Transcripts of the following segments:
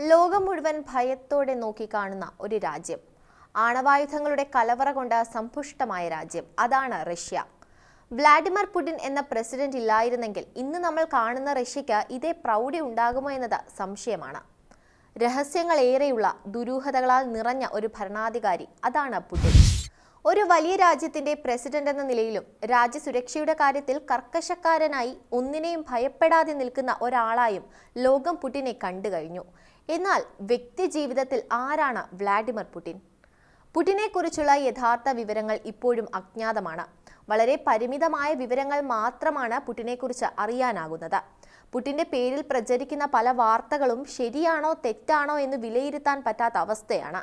ലോകം മുഴുവൻ ഭയത്തോടെ നോക്കിക്കാണുന്ന ഒരു രാജ്യം. ആണവായുധങ്ങളുടെ കലവറ കൊണ്ട് സമ്പുഷ്ടമായ രാജ്യം. അതാണ് റഷ്യ. വ്ളാഡിമിർ പുടിൻ എന്ന പ്രസിഡന്റ് ഇല്ലായിരുന്നെങ്കിൽ ഇന്ന് നമ്മൾ കാണുന്ന റഷ്യക്ക് ഇതേ പ്രൗഢി ഉണ്ടാകുമോ എന്നത് സംശയമാണ്. രഹസ്യങ്ങളേറെയുള്ള ദുരൂഹതകളാൽ നിറഞ്ഞ ഒരു ഭരണാധികാരി അതാണ് പുടിൻ. ഒരു വലിയ രാജ്യത്തിന്റെ പ്രസിഡന്റ് എന്ന നിലയിലും രാജ്യസുരക്ഷയുടെ കാര്യത്തിൽ കർക്കശക്കാരനായി ഒന്നിനെയും ഭയപ്പെടാതെ നിൽക്കുന്ന ഒരാളായും ലോകം പുടിനെ കണ്ടു കഴിഞ്ഞു. എന്നാൽ വ്യക്തി ജീവിതത്തിൽ ആരാണ് വ്ളാഡിമിർ പുടിൻ? പുടിനെക്കുറിച്ചുള്ള യഥാർത്ഥ വിവരങ്ങൾ ഇപ്പോഴും അജ്ഞാതമാണ്. വളരെ പരിമിതമായ വിവരങ്ങൾ മാത്രമാണ് പുടിനെക്കുറിച്ച് അറിയാനാകുന്നത്. പുടിന്റെ പേരിൽ പ്രചരിക്കുന്ന പല വാർത്തകളും ശരിയാണോ തെറ്റാണോ എന്ന് വിലയിരുത്താൻ പറ്റാത്ത അവസ്ഥയാണ്.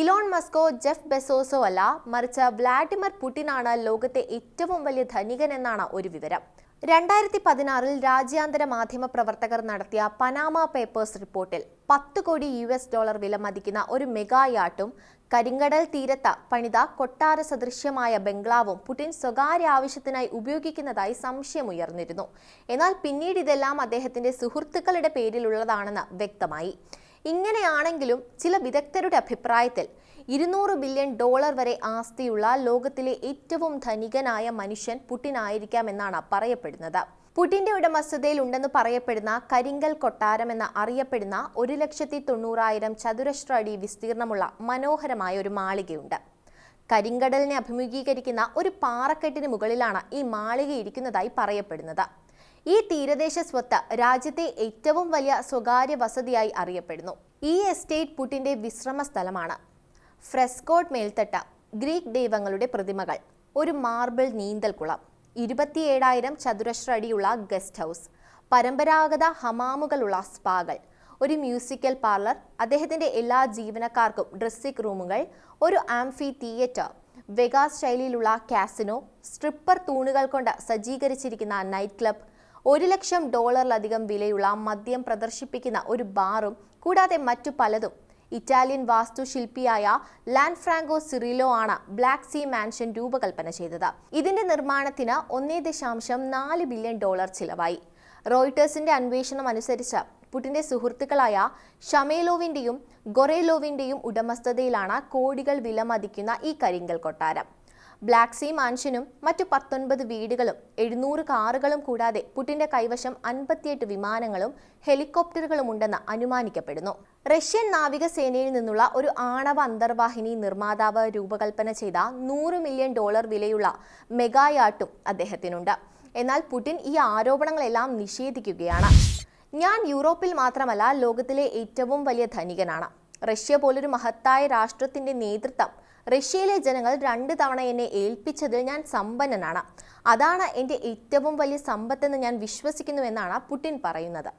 ഇലോൺ മസ്കോ ജെഫ് ബെസോസോ അല്ല മറിച്ച് വ്ളാഡിമിർ പുടിനാണ് ലോകത്തെ ഏറ്റവും വലിയ ധനികൻ എന്നാണ് ഒരു വിവരം. രണ്ടായിരത്തി പതിനാറിൽ രാജ്യാന്തര മാധ്യമ പ്രവർത്തകർ നടത്തിയ പനാമ പേപ്പേഴ്സ് റിപ്പോർട്ടിൽ പത്ത് കോടി യു എസ് ഡോളർ വില മതിക്കുന്ന ഒരു മെഗാ യാട്ടും കരിങ്കടൽ തീരത്ത പണിത കൊട്ടാര സദൃശ്യമായ ബംഗ്ലാവും പുടിൻ സ്വകാര്യ ആവശ്യത്തിനായി ഉപയോഗിക്കുന്നതായി സംശയമുയർന്നിരുന്നു എന്നാൽ പിന്നീട് ഇതെല്ലാം അദ്ദേഹത്തിന്റെ സുഹൃത്തുക്കളുടെ പേരിലുള്ളതാണെന്ന് വ്യക്തമായി. ഇങ്ങനെയാണെങ്കിലും ചില വിദഗ്ധരുടെ അഭിപ്രായത്തിൽ ഇരുന്നൂറ് ബില്യൺ ഡോളർ വരെ ആസ്തിയുള്ള ലോകത്തിലെ ഏറ്റവും ധനികനായ മനുഷ്യൻ പുടിൻ ആയിരിക്കാമെന്നാണ് പറയപ്പെടുന്നത്. പുടിന്റെ ഉടമസ്ഥതയിൽ ഉണ്ടെന്ന് പറയപ്പെടുന്ന കരിങ്കൽ കൊട്ടാരം എന്ന് അറിയപ്പെടുന്ന ഒരു ലക്ഷത്തി തൊണ്ണൂറായിരം ചതുരശ്ര അടി വിസ്തീർണമുള്ള മനോഹരമായ ഒരു മാളികയുണ്ട്. കരിങ്കടലിനെ അഭിമുഖീകരിക്കുന്ന ഒരു പാറക്കെട്ടിന് മുകളിലാണ് ഈ മാളിക ഇരിക്കുന്നതായി പറയപ്പെടുന്നത്. ഈ തീരദേശ സ്വത്ത് രാജ്യത്തെ ഏറ്റവും വലിയ സ്വകാര്യ വസതിയായി അറിയപ്പെടുന്നു. ഈ എസ്റ്റേറ്റ് പുട്ടിന്റെ വിശ്രമ സ്ഥലമാണ്. ഫ്രെസ്കോട്ട് മേൽത്തട്ട ഗ്രീക്ക് ദൈവങ്ങളുടെ പ്രതിമകൾ. ഒരു മാർബിൾ നീന്തൽക്കുളം. ഇരുപത്തിയേഴായിരം ചതുരശ്ര അടിയുള്ള ഗസ്റ്റ് ഹൗസ്. പരമ്പരാഗത ഹമാമുകളുള്ള സ്പാകൾ. ഒരു മ്യൂസിക്കൽ പാർലർ. അദ്ദേഹത്തിന്റെ എല്ലാ ജീവനക്കാർക്കും ഡ്രസ്സിംഗ് റൂമുകൾ. ഒരു ആംഫി തിയേറ്റർ വെഗാസ് ശൈലിയിലുള്ള കാസിനോ. സ്ട്രിപ്പർ തൂണുകൾ കൊണ്ട് സജ്ജീകരിച്ചിരിക്കുന്ന നൈറ്റ് ക്ലബ്. ഒരു ലക്ഷം ഡോളറിലധികം വിലയുള്ള മദ്യം പ്രദർശിപ്പിക്കുന്ന ഒരു ബാറും കൂടാതെ മറ്റു പലതും. ഇറ്റാലിയൻ വാസ്തുശില്പിയായ ലാൻ ഫ്രാങ്കോ സിറിലോ ആണ് ബ്ലാക്ക് സീ മാൻഷൻ രൂപകൽപ്പന ചെയ്തത്. ഇതിന്റെ നിർമ്മാണത്തിന് ഒന്നേ ദശാംശം നാല് ബില്യൺ ഡോളർ ചിലവായി. റോയിട്ടേഴ്സിന്റെ അന്വേഷണം അനുസരിച്ച് പുടിന്റെ സുഹൃത്തുക്കളായ ഷമേലോവിന്റെയും ഗൊറേലോവിന്റെയും ഉടമസ്ഥതയിലാണ് കോടികൾ വിലമതിക്കുന്ന ഈ കരിങ്കൽ കൊട്ടാരം. ബ്ലാക്ക് സീ മാൻഷനും മറ്റു പത്തൊൻപത് വീടുകളും എഴുന്നൂറ് കാറുകളും കൂടാതെ പുടിന്റെ കൈവശം അൻപത്തിയെട്ട് വിമാനങ്ങളും ഹെലികോപ്റ്ററുകളും ഉണ്ടെന്ന് അനുമാനിക്കപ്പെടുന്നു. റഷ്യൻ നാവികസേനയിൽ നിന്നുള്ള ഒരു ആണവ അന്തർവാഹിനി നിർമ്മാതാവ് രൂപകൽപ്പന ചെയ്ത നൂറ് മില്യൺ ഡോളർ വിലയുള്ള മെഗായാട്ടും അദ്ദേഹത്തിനുണ്ട്. എന്നാൽ പുടിൻ ഈ ആരോപണങ്ങളെല്ലാം നിഷേധിക്കുകയാണ്. ഞാൻ യൂറോപ്പിൽ മാത്രമല്ല ലോകത്തിലെ ഏറ്റവും വലിയ ധനികനാണ്. റഷ്യ പോലൊരു മഹത്തായ രാഷ്ട്രത്തിന്റെ നേതൃത്വം റഷ്യയിലെ ജനങ്ങൾ രണ്ട് തവണ എന്നെ ഏൽപ്പിച്ചതിൽ ഞാൻ സമ്പന്നനാണ്. അതാണ് എന്റെ ഏറ്റവും വലിയ സമ്പത്തെന്ന് ഞാൻ വിശ്വസിക്കുന്നുവെന്നാണ് പുടിൻ പറയുന്നത്.